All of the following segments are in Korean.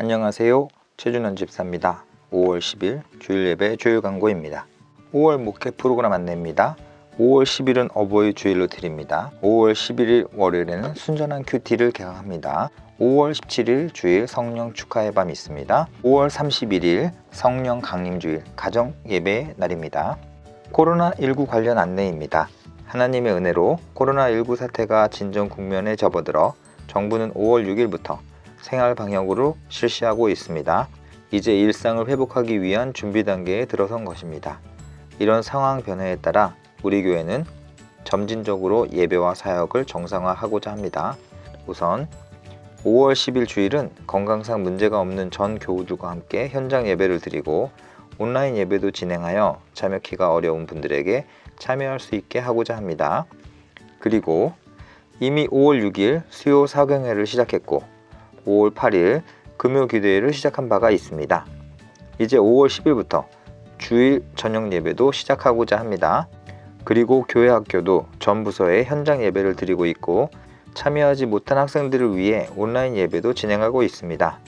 안녕하세요. 최준원 집사입니다. 5월 10일 주일 예배 주일 광고입니다. 5월 목회 프로그램 안내입니다. 5월 10일은 어버이 주일로 드립니다. 5월 11일 월요일에는 순전한 큐티를 개강합니다. 5월 17일 주일 성령 축하의 밤이 있습니다. 5월 31일 성령 강림 주일 가정 예배 날입니다. 코로나19 관련 안내입니다. 하나님의 은혜로 코로나19 사태가 진정 국면에 접어들어 정부는 5월 6일부터 생활 방역으로 실시하고 있습니다. 이제 일상을 회복하기 위한 준비 단계에 들어선 것입니다. 이런 상황 변화에 따라 우리 교회는 점진적으로 예배와 사역을 정상화하고자 합니다. 우선 5월 10일 주일은 건강상 문제가 없는 전 교우들과 함께 현장 예배를 드리고 온라인 예배도 진행하여 참여키가 어려운 분들에게 참여할 수 있게 하고자 합니다. 그리고 이미 5월 6일 수요 사경회를 시작했고 5월 8일 금요 기도회를 시작한 바가 있습니다. 이제 5월 10일부터 주일 저녁 예배도 시작하고자 합니다. 그리고 교회 학교도 전 부서에 현장 예배를 드리고 있고 참여하지 못한 학생들을 위해 온라인 예배도 진행하고 있습니다.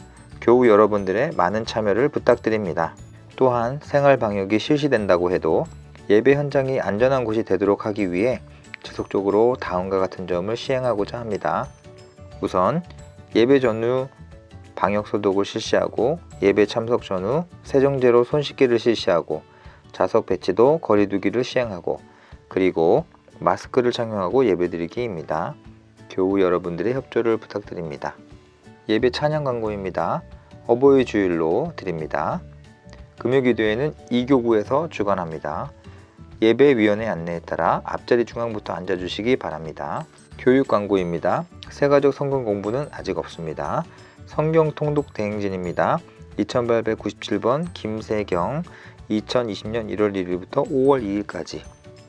교우 여러분들의 많은 참여를 부탁드립니다. 또한 생활 방역이 실시된다고 해도 예배 현장이 안전한 곳이 되도록 하기 위해 지속적으로 다음과 같은 점을 시행하고자 합니다. 우선 예배 전후 방역 소독을 실시하고 예배 참석 전후 세정제로 손 씻기를 실시하고 좌석 배치도 거리두기를 시행하고 그리고 마스크를 착용하고 예배드리기입니다. 교우 여러분들의 협조를 부탁드립니다. 예배 찬양 광고입니다. 어버이 주일로 드립니다. 금요기도회는 이교구에서 주관합니다. 예배위원회 안내에 따라 앞자리 중앙부터 앉아주시기 바랍니다. 교육 광고입니다. 새가족 성경 공부는 아직 없습니다. 성경 통독 대행진입니다. 2897번 김세경 2020년 1월 1일부터 5월 2일까지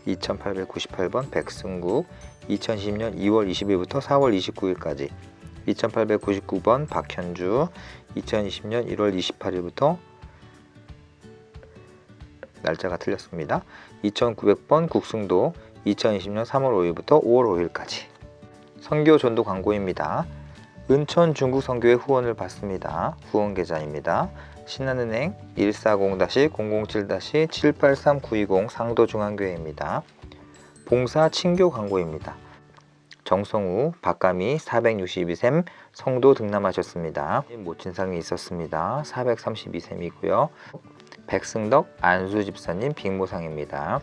2898번 백승국 2020년 2월 20일부터 4월 29일까지 2899번 박현주 2020년 1월 28일부터 날짜가 틀렸습니다. 2900번 국승도 2020년 3월 5일부터 5월 5일까지 선교 전도 광고입니다. 은천 중국 선교회 후원을 받습니다. 후원 계좌입니다. 신한은행 140-007-783920 상도중앙교회입니다. 봉사 친교 광고입니다. 정성우, 박가미 462셈 성도 등남하셨습니다. 모친상이 있었습니다. 432셈이고요. 백승덕 안수 집사님 빅모상입니다.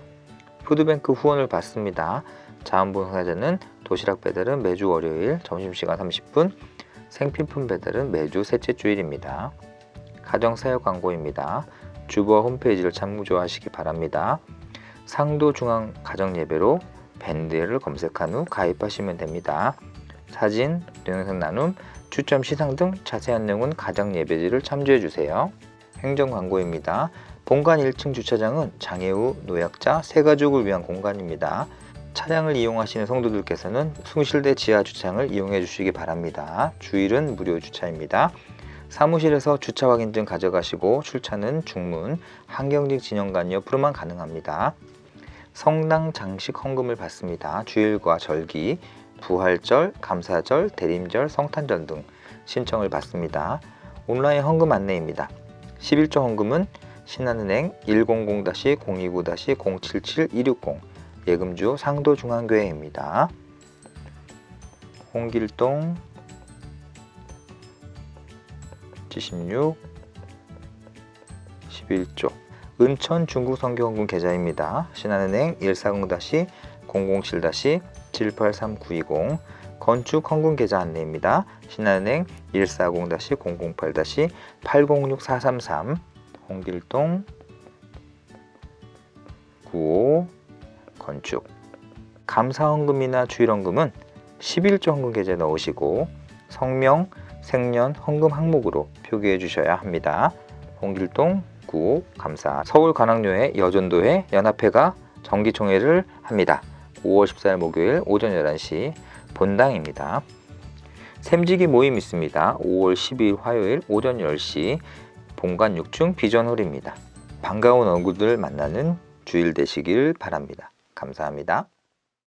푸드뱅크 후원을 받습니다. 자원봉사자는 도시락 배달은 매주 월요일 점심시간 30분, 생필품 배달은 매주 셋째 주일입니다. 가정사역 광고입니다. 주버 홈페이지를 참조하시기 바랍니다. 상도중앙 가정예배로 밴드를 검색한 후 가입하시면 됩니다. 사진, 동영상 나눔, 추첨 시상 등 자세한 내용은 가정예배지를 참조해 주세요. 행정 광고입니다. 본관 1층 주차장은 장애 우 노약자, 새가족을 위한 공간입니다. 차량을 이용하시는 성도들께서는 숭실대 지하 주차장을 이용해 주시기 바랍니다. 주일은 무료 주차입니다. 사무실에서 주차 확인증 가져가시고 출차는 중문, 한경직 진영관 옆으로만 가능합니다. 성당 장식 헌금을 받습니다. 주일과 절기, 부활절, 감사절, 대림절, 성탄절 등 신청을 받습니다. 온라인 헌금 안내입니다. 11조 헌금은 신한은행 100-029-077-260 예금주 상도중앙교회입니다. 홍길동 76 11조 은천 중국성교헌금 계좌입니다. 신한은행 140-007-783920 건축 헌금 계좌 안내입니다. 신한은행 140-008-806433 홍길동 95 건축 감사헌금이나 주일헌금은 11조 헌금 계좌에 넣으시고 성명, 생년, 헌금 항목으로 표기해 주셔야 합니다. 홍길동 9 감사 서울 관악교회 여전도회 연합회가 정기총회를 합니다. 5월 14일 목요일 오전 11시 본당입니다. 샘지기 모임 있습니다. 5월 12일 화요일 오전 10시 본관 6층 비전홀입니다. 반가운 얼굴들 만나는 주일 되시길 바랍니다. 감사합니다.